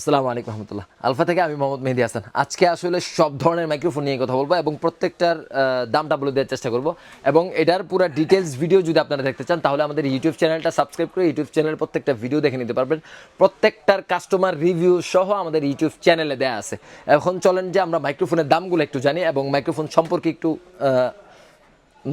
আসসালামু আলাইকুম রহমতুল্লাহ। আলফা থেকে আমি মোহাম্মদ মেহেদি হাসান। আজকে আসলে সব ধরনের মাইক্রোফোন নিয়ে কথা বলব এবং প্রত্যেকটার দামটা বলে দেওয়ার চেষ্টা করব। এবং এটার পুরো ডিটেলস ভিডিও যদি আপনারা দেখতে চান, তাহলে আমাদের ইউটিউব চ্যানেলটা সাবস্ক্রাইব করে ইউটিউব চ্যানেলের প্রত্যেকটা ভিডিও দেখে নিতে পারবেন। প্রত্যেকটার কাস্টমার রিভিউ সহ আমাদের ইউটিউব চ্যানেলে দেওয়া আছে। এখন চলেন যে আমরা মাইক্রোফোনের দামগুলো একটু জানি এবং মাইক্রোফোন সম্পর্কে একটু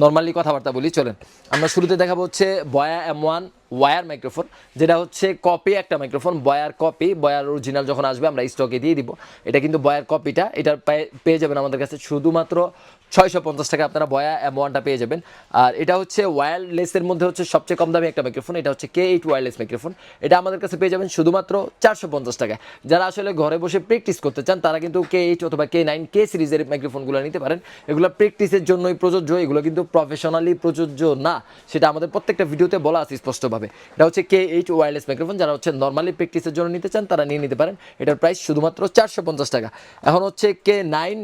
নর্মালি কথাবার্তা বলি, চলেন। আমরা শুরুতে দেখাবো হচ্ছে বয়া এম ওয়ান ওয়ার মাইক্রোফোন যেটা হচ্ছে কপি একটা microphone Boya copy Boya original যখন আসবে আমরা স্টকে দিয়ে দিব। এটা কিন্তু বয়ার কপিটা পেয়ে- পেয়ে যাবেন আমাদের কাছে শুধুমাত্র ছয়শো পঞ্চাশ টাকা আপনারা বয়া এম ওয়ানটা পেয়ে যাবেন। আর এটা হচ্ছে ওয়্যারলেসের মধ্যে হচ্ছে সবচেয়ে কম দামি একটা মাইক্রোফোন এটা হচ্ছে কে এইট ওয়্যারলেস মাইক্রোফোন এটা আমাদের কাছে পেয়ে যাবেন শুধুমাত্র চারশো পঞ্চাশ টাকা। যারা আসলে ঘরে বসে প্র্যাকটিস করতে চান, তারা কিন্তু কে এইট অথবা কে নাইন কে সিরিজের মাইক্রোফোনগুলো নিতে পারেন। এগুলো প্র্যাকটিসের জন্যই প্রযোজ্য, এগুলো কিন্তু প্রফেশনালি প্রযোজ্য না। সেটা আমাদের প্রত্যেকটা ভিডিওতে বলা আছে স্পষ্টভাবে। এটা হচ্ছে কে এইট ওয়্যারলেস মাইক্রোফোন যারা হচ্ছে নর্মালি প্র্যাকটিসের জন্য নিতে চান, তারা নিয়ে নিতে পারেন। এটার প্রাইস শুধুমাত্র চারশো পঞ্চাশ টাকা। এখন হচ্ছে কে নাইন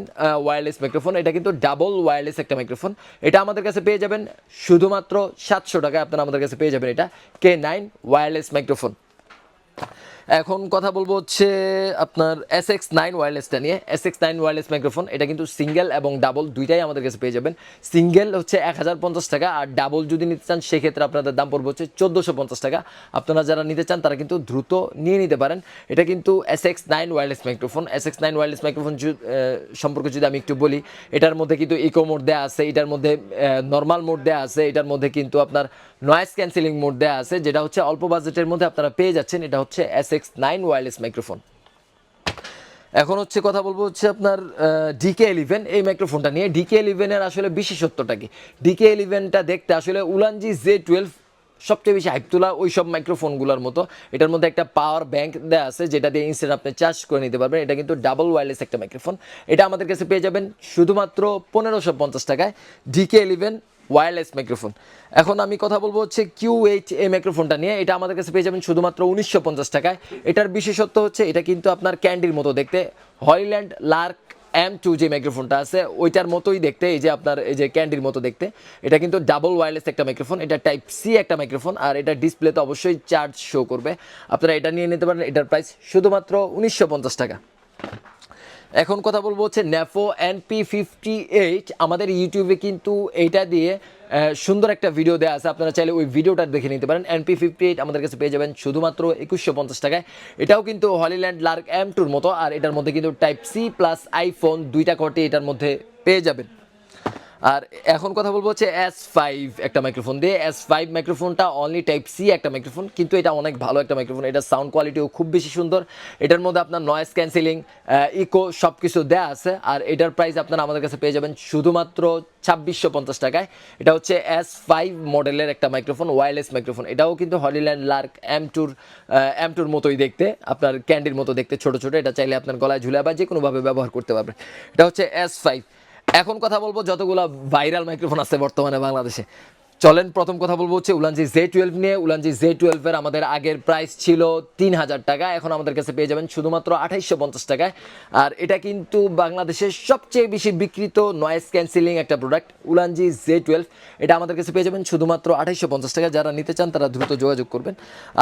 ওয়্যারলেস মাইক্রোফোন এটা কিন্তু ডাবল ওয়্যারলেস একটা মাইক্রোফোন এটা আমাদের কাছে পেয়ে যাবেন শুধুমাত্র সাতশো টাকা আপনারা আমাদের কাছে পেয়ে যাবেন এটা কে নাইন ওয়্যারলেস মাইক্রোফোন এখন কথা বলব হচ্ছে আপনার এস এক্স নাইন ওয়্যারলেসটা নিয়ে। S X nine wireless microphone এটা কিন্তু সিঙ্গেল এবং ডাবল দুইটাই আমাদের কাছে পেয়ে যাবেন। সিঙ্গেল হচ্ছে এক হাজার পঞ্চাশ টাকা আর ডাবল যদি নিতে চান, সেক্ষেত্রে আপনাদের দাম পড়বে হচ্ছে চোদ্দোশো পঞ্চাশ টাকা। আপনারা যারা নিতে চান, তারা কিন্তু দ্রুত নিয়ে নিতে পারেন। এটা কিন্তু S X nine wireless microphone S X nine wireless microphone সম্পর্কে যদি আমি একটু বলি, এটার মধ্যে কিন্তু ইকো মোড দেওয়া আছে, এটার মধ্যে নর্মাল মোড দেওয়া আছে, এটার মধ্যে কিন্তু আপনার নয়েজ ক্যান্সেলিং মোড দেওয়া আছে, যেটা হচ্ছে অল্প বাজেটের মধ্যে আপনারা পেয়ে যাচ্ছেন। এটা হচ্ছে S X nine wireless microphone এখন হচ্ছে কথা বলব হচ্ছে আপনার ডিকে ইলেভেন এই মাইক্রোফোনটা নিয়ে ডিকে ইলেভেনের আসলে বিশেষত্বটা কি? ডিকে ইলেভেনটা দেখতে আসলে উলানজি জে টুয়েলভ সবচেয়ে বেশি হাইপ তোলা ওই সব মাইক্রোফোনগুলোর মতো। এটার মধ্যে একটা পাওয়ার ব্যাংক দেওয়া আছে, যেটা দিয়ে ইনস্ট্যান্ট আপনি চার্জ করে নিতে পারবেন। এটা কিন্তু ডাবল ওয়্যারলেস একটা মাইক্রোফোন এটা আমাদের কাছে পেয়ে যাবেন শুধুমাত্র পনেরোশো পঞ্চাশ টাকায়। ডিকে ইলেভেন ওয়্যারলেস মাইক্রোফোন এখন আমি কথা বলব হচ্ছে কিউ এইচ এ মাইক্রোফোনটা নিয়ে। এটা আমাদের কাছে পেয়ে যাবেন শুধুমাত্র উনিশশো পঞ্চাশ টাকায়। এটার বিশেষত্ব হচ্ছে এটা কিন্তু আপনার ক্যান্ডির মতো দেখতে। হলিল্যান্ড লার্ক এম টু যে মাইক্রোফোনটা আছে। ওইটার মতোই দেখতে, এই যে আপনার, এই যে ক্যান্ডির মতো দেখতে। এটা কিন্তু ডাবল ওয়্যারলেস একটা মাইক্রোফোন এটা টাইপ সি একটা মাইক্রোফোন আর এটা ডিসপ্লেতে অবশ্যই চার্জ শো করবে। আপনারা এটা নিয়ে নিতে পারেন, এটার প্রাইস শুধুমাত্র উনিশশো পঞ্চাশ টাকা। এখন কথা বলব হচ্ছে ন্যাফো এনপি ফিফটি এইট আমাদের ইউটিউবে কিন্তু এইটা দিয়ে সুন্দর একটা ভিডিও দেওয়া আছে। আপনারা চাইলে ওই ভিডিওটা দেখে নিতে পারেন। এনপি ফিফটি এইট আমাদের কাছে পেয়ে যাবেন শুধুমাত্র একুশশো পঞ্চাশ টাকায়। এটাও কিন্তু হলিল্যান্ড লার্ক এম টুর মতো, আর এটার মধ্যে কিন্তু টাইপ সি প্লাস আইফোন দুইটা কটে এটার মধ্যে পেয়ে যাবেন। আর এখন কথা বলব হচ্ছে এস ফাইভ একটা মাইক্রোফোন দিয়ে। এস ফাইভ মাইক্রোফোনটা অনলি টাইপ সি একটা মাইক্রোফোন কিন্তু এটা অনেক ভালো একটা মাইক্রোফোন এটা সাউন্ড কোয়ালিটিও খুব বেশি সুন্দর। এটার মধ্যে আপনার নয়েজ ক্যান্সেলিং ইকো সব কিছু দেওয়া আছে। আর এটার প্রাইস আপনারা আমাদের কাছে পেয়ে যাবেন শুধুমাত্র ছাব্বিশশো পঞ্চাশ টাকায়। এটা হচ্ছে এস ফাইভ মডেলের একটা মাইক্রোফোন ওয়্যারলেস মাইক্রোফোন এটাও কিন্তু হলিল্যান্ড লার্ক এম টুর এম টুর মতোই দেখতে। আপনার ক্যান্ডির মতো দেখতে ছোট ছোট। এটা চাইলে আপনার গলায় ঝুলে বা যে কোনোভাবে ব্যবহার করতে পারবেন। এটা হচ্ছে এস ফাইভ এখন কথা বলব যতগুলো ভাইরাল মাইক্রোফোন আছে বর্তমানে বাংলাদেশে। চলেন, প্রথম কথা বলব হচ্ছে উলানজি জে টুয়েলভ নিয়ে। উলানজি জে টুয়েলভের আমাদের আগের প্রাইস ছিল তিন হাজার টাকা, এখন আমাদের কাছে পেয়ে যাবেন শুধুমাত্র আঠাইশশো পঞ্চাশ টাকায়। আর এটা কিন্তু বাংলাদেশের সবচেয়ে বেশি বিক্রিত নয়েজ ক্যান্সেলিং একটা প্রোডাক্ট উলানজি জে টুয়েলভ। এটা আমাদের কাছে পেয়ে যাবেন শুধুমাত্র আঠাইশশো পঞ্চাশ টাকা। যারা নিতে চান তারা দ্রুত যোগাযোগ করবেন।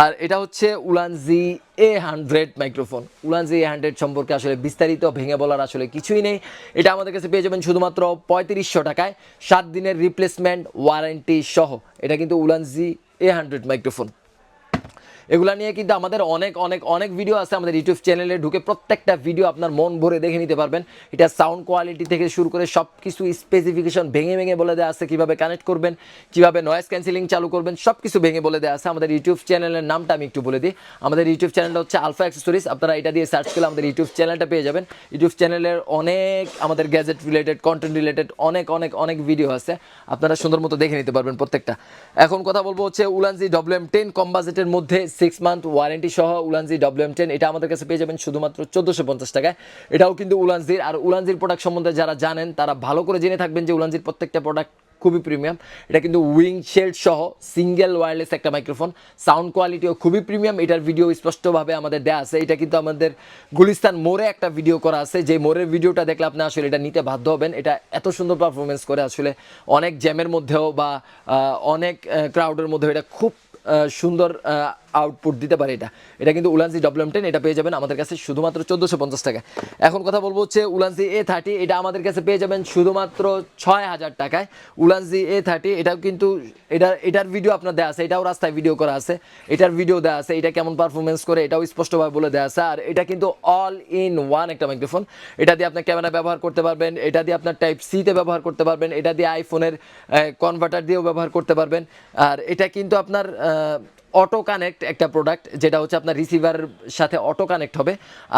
আর এটা হচ্ছে Ulanzi A hundred microphone Ulanzi A hundred সম্পর্কে আসলে বিস্তারিত ভেঙে বলার আসলে কিছুই নেই। এটা আমাদের কাছে পেয়ে যাবেন শুধুমাত্র পঁয়ত্রিশশো টাকায়। সাত দিনের রিপ্লেসমেন্ট ওয়ারেন্টি সহ এটা কিন্তু উলানজি এ হান্ড্রেড মাইক্রোফোন। এগুলা নিয়ে কিন্তু আমাদের অনেক অনেক অনেক ভিডিও আছে আমাদের ইউটিউব চ্যানেলে ঢুকে প্রত্যেকটা ভিডিও আপনার মন ভরে দেখে নিতে পারবেন। এটা সাউন্ড কোয়ালিটি থেকে শুরু করে সব কিছু স্পেসিফিকেশন ভেঙে ভেঙে বলে দেওয়া আছে কীভাবে কানেক্ট করবেন, কীভাবে নয়েস ক্যান্সেলিং চালু করবেন সব কিছু ভেঙে বলে দেওয়া আছে আমাদের ইউটিউব চ্যানেলের নামটা আমি একটু বলে দিই। আমাদের ইউটিউব চ্যানেলটা হচ্ছে আলফা অ্যাক্সেসরিজ আপনারা এটা দিয়ে সার্চ করলে আমাদের ইউটিউব চ্যানেলটা পেয়ে যাবেন। ইউটিউব চ্যানেলের অনেক আমাদের গ্যাজেট রিলেটেড কন্টেন্ট রিলেটেড অনেক অনেক অনেক ভিডিও আছে। আপনারা সুন্দর মতো দেখে নিতে পারবেন প্রত্যেকটা। এখন কথা বলব হচ্ছে উলানজি ডব্লিউ এম টেন কম বাজেটের মধ্যে সিক্স মান্থ ওয়ারেন্টি সহ উলানজি ডব্লিউ এম টেন এটা আমাদের কাছে পেয়ে যাবেন শুধুমাত্র চোদ্দোশো পঞ্চাশ টাকায় এটাও কিন্তু উলানজির, আর উলানজির প্রোডাক্ট সম্বন্ধে যারা জানেন, তারা ভালো করে জেনে থাকবেন যে উলানজির প্রত্যেকটা প্রোডাক্ট খুবই প্রিমিয়াম এটা কিন্তু উইং শেল্ড সহ সিঙ্গেল ওয়্যারলেস একটা মাইক্রোফোন সাউন্ড কোয়ালিটিও খুবই প্রিমিয়াম এটার ভিডিও স্পষ্টভাবে আমাদের দেওয়া আছে। এটা কিন্তু আমাদের গুলিস্তান মোড়ে একটা ভিডিও করা আছে। যে মোড়ের ভিডিওটা দেখলে আপনি আসলে এটা নিতে বাধ্য হবেন। এটা এত সুন্দর পারফরমেন্স করে আসলে অনেক জ্যামের মধ্যেও বা অনেক ক্রাউডের মধ্যেও এটা খুব সুন্দর আউটপুট দিতে পারে এটা। এটা কিন্তু উলানজি ডব্লিউ টেন এটা পেয়ে যাবেন আমাদের কাছে শুধুমাত্র চোদ্দোশো পঞ্চাশ টাকা। এখন কথা বলব হচ্ছে উলানজি এ থার্টি এটা আমাদের কাছে পেয়ে যাবেন শুধুমাত্র ছয় হাজার টাকায়। উলানজি এ থার্টি এটাও কিন্তু, এটা, এটার ভিডিও আপনার দেওয়া আছে, এটাও রাস্তায় ভিডিও করা আছে। এটার ভিডিও দেওয়া আছে, এটা কেমন পারফরমেন্স করে, এটাও স্পষ্টভাবে বলে দেওয়া আছে। আর এটা কিন্তু অল ইন ওয়ান একটা মাইক্রোফোন এটা দিয়ে আপনার ক্যামেরা ব্যবহার করতে পারবেন, এটা দিয়ে আপনার টাইপ সিতে ব্যবহার করতে পারবেন, এটা দিয়ে আইফোনের কনভার্টার দিয়েও ব্যবহার করতে পারবেন। আর এটা কিন্তু আপনার অটো কানেক্ট একটা প্রোডাক্ট যেটা হচ্ছে আপনার রিসিভার সাথে অটো কানেক্ট হবে।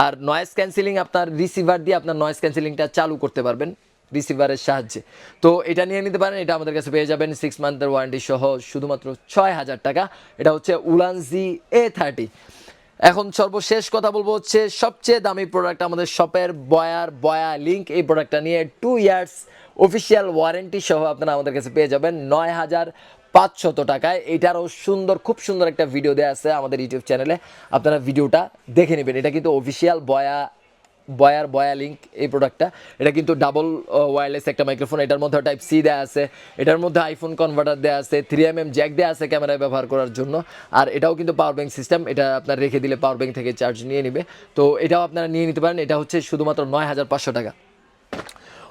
আর নয়েজ ক্যান্সেলিং আপনার রিসিভার দিয়ে আপনার নয়েস ক্যান্সেলিংটা চালু করতে পারবেন রিসিভারের সাহায্যে। তো এটা নিয়ে নিতে পারেন, এটা আমাদের কাছে পেয়ে যাবেন সিক্স মান্থের ওয়ারেন্টি সহ শুধুমাত্র ছয় হাজার টাকা। এটা হচ্ছে উলানজি এ থার্টি এখন সর্বশেষ কথা বলব হচ্ছে, সবচেয়ে দামি প্রোডাক্ট আমাদের শপের বয়ার, বয়া লিঙ্ক এই প্রোডাক্টটা নিয়ে টু ইয়ার্স অফিসিয়াল ওয়ারেন্টি সহ আপনারা আমাদের কাছে পেয়ে যাবেন নয় হাজার পাঁচশত টাকায়। এটারও সুন্দর, খুব সুন্দর একটা ভিডিও দেওয়া আছে আমাদের ইউটিউব চ্যানেলে। আপনারা ভিডিওটা দেখে নেবেন। এটা কিন্তু অফিসিয়াল বয়া, বয়ার বয়া লিঙ্ক এই প্রোডাক্টটা এটা কিন্তু ডাবল ওয়্যারলেস একটা মাইক্রোফোন এটার মধ্যে টাইপ সি দেওয়া আছে। এটার মধ্যে আইফোন কনভার্টার দেওয়া আছে। থ্রি এম এম জ্যাক দেওয়া আছে ক্যামেরায় ব্যবহার করার জন্য। আর এটাও কিন্তু পাওয়ার ব্যাঙ্ক সিস্টেম এটা আপনার রেখে দিলে পাওয়ার ব্যাঙ্ক থেকে চার্জ নিয়ে নেবে। তো এটাও আপনারা নিয়ে নিতে পারেন। এটা হচ্ছে শুধুমাত্র নয় হাজার পাঁচশো টাকা।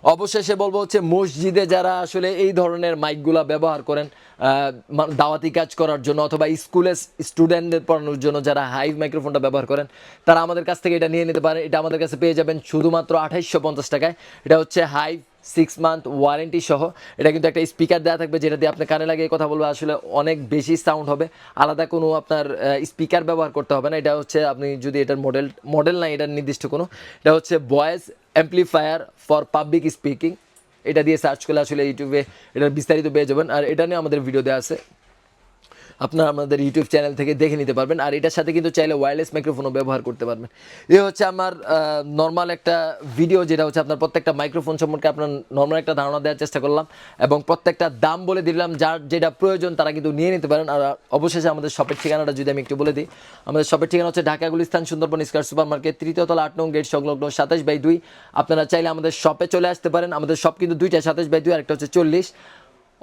অবশেষে বলব হচ্ছে মসজিদে যারা আসলে এই ধরনের মাইকগুলা ব্যবহার করেন দাওয়াতি কাজ করার জন্য অথবা স্কুলে স্টুডেন্টদের পড়ানোর জন্য যারা হাইভ মাইক্রোফোনটা ব্যবহার করেন, তারা আমাদের কাছ থেকে এটা নিয়ে নিতে পারে এটা আমাদের কাছে পেয়ে যাবেন শুধুমাত্র আঠাইশশো পঞ্চাশ টাকায়। এটা হচ্ছে হাইভ সিক্স মান্থ ওয়ারেন্টি সহ। এটা কিন্তু একটা স্পিকার দেওয়া থাকবে যেটা দিয়ে আপনি কানে লাগিয়ে কথা বলবে আসলে অনেক বেশি সাউন্ড হবে। আলাদা কোনো আপনার স্পিকার ব্যবহার করতে হবে না। এটা হচ্ছে আপনি যদি এটার মডেল মডেল নাই, এটার নির্দিষ্ট কোনো। এটা হচ্ছে voice amplifier for public speaking এটা দিয়ে সার্চ করলে আসলে ইউটিউবে এটা বিস্তারিত পেয়ে যাবেন। আর এটা নিয়ে আমাদের ভিডিও দেওয়া আছে। আপনারা আমাদের ইউটিউব চ্যানেল থেকে দেখে নিতে পারবেন। আর এটার সাথে কিন্তু চাইলে ওয়্যারলেস মাইক্রোফোনও ব্যবহার করতে পারবেন। এ হচ্ছে আমার নর্মাল একটা ভিডিও যেটা হচ্ছে আপনার প্রত্যেকটা মাইক্রোফোন সম্পর্কে আপনার নর্মাল একটা ধারণা দেওয়ার চেষ্টা করলাম এবং প্রত্যেকটা দাম বলে দিলাম, যার যেটা প্রয়োজন তারা কিন্তু নিয়ে নিতে পারেন। আর অবশেষে আমাদের শপের ঠিকানাটা যদি আমি একটু বলে দিই, আমাদের শপের ঠিকানা হচ্ছে Dhaka Gulistan Sundarban square super market তৃতীয় তলা আট নং গেট সংলগ্ন সাতাশ বাই দুই। আপনারা চাইলে আমাদের শপে চলে আসতে পারেন। আমাদের শপ কিন্তু দুইটা সাতাশ বাই দুই আর একটা হচ্ছে চল্লিশ।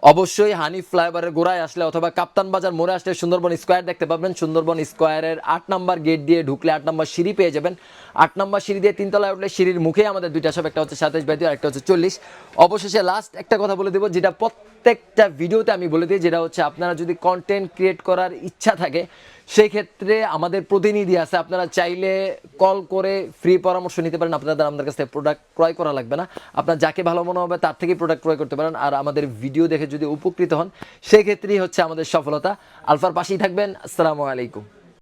অবশ্যই হানি ফ্লাইওভারের গোড়ায় আসলে অথবা কাপ্তান বাজার মোড়ে আসলে সুন্দরবন স্কোয়ার দেখতে পাবেন। সুন্দরবন স্কোয়ারের আট নম্বর গেট দিয়ে ঢুকলে আট নম্বর সিঁড়ি পেয়ে যাবেন। আট নম্বর সিঁড়ি দিয়ে তিনতলায় উঠলে সিঁড়ির মুখে আমাদের দুইটা সব, একটা হচ্ছে সাতাশ বাই আর একটা হচ্ছে চল্লিশ। অবশেষে লাস্ট একটা কথা বলে দেবো, যেটা প্রত্যেকটা ভিডিওতে আমি বলে দিই, যেটা হচ্ছে আপনারা যদি কন্টেন্ট ক্রিয়েট করার ইচ্ছা থাকে সেই ক্ষেত্রে আমাদের প্রতিনিধি আছে, আপনারা চাইলে কল করে ফ্রি পরামর্শ নিতে পারেন, আপনাদের আমাদের কাছে প্রোডাক্ট ক্রয় করা লাগবে না। আপনার যাকে ভালো মনে হবে তার থেকেই প্রোডাক্ট ক্রয় করতে পারেন, আর আমাদের ভিডিও দেখে যদি উপকৃত হন সেই ক্ষেত্রেই হচ্ছে আমাদের সফলতা। আলফার পাশেই থাকবেন, আসসালামু আলাইকুম।